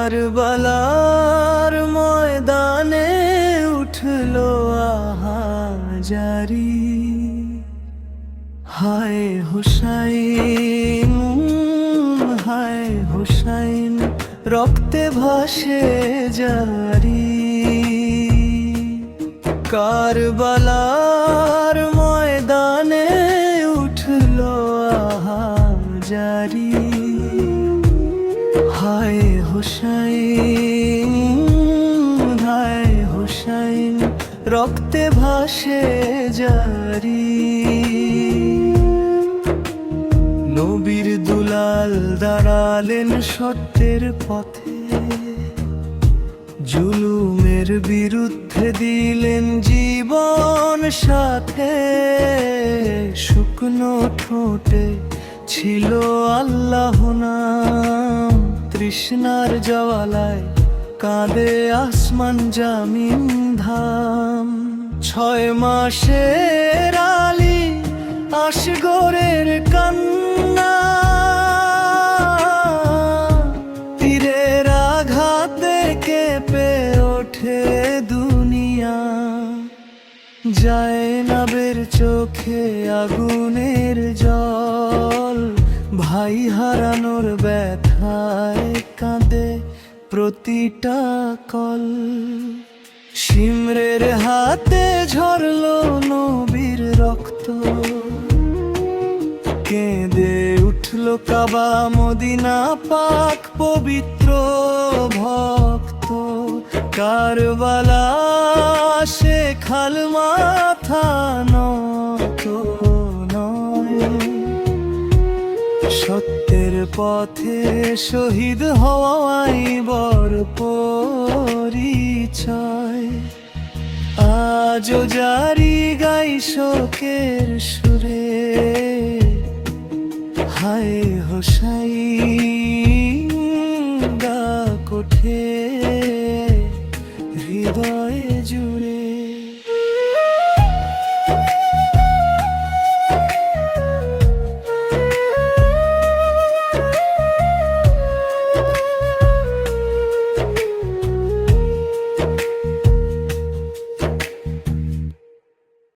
কারবালার ময়দানে উঠল আহাজারি হায় হুসাইন হায় হুসাইন রক্তে ভাসে জারি। কারবালার হায় হুসাইন হায় হুসাইন, রক্তে ভাসে জারি। নবীর দুলাল দাঁড়ালেন সত্যের পথে। জুলুমের বিরুদ্ধে দিলেন জীবন সাথে। শুকনো ঠোঁটে ছিল আল্লাহ নাম। তৃষ্ণার জওয়ালায় কাঁদে আসমান জামিন ধাম। ছয় মাসের আলি আসগরের কান্না। তীরের আঘাতে কেঁপে ওঠে যায় নাবের চোখে আগুনের জল। ভাই হারানোর ব্যথায় কাঁদে প্রতিটা কল। সিমরের হাতে ঝরল নবীর রক্ত। কেঁদে উঠল কাবা মদিনা পাক পবিত্র ভক্ত। কারবালা, সে খাল মাথা নত সত্যের পথে শহীদ হওয়াই বর পরিচয়। আজও জারি গাই শোকের সুরে। হায় হোসাই ডাক ওঠে হৃদয়ে জুড়ে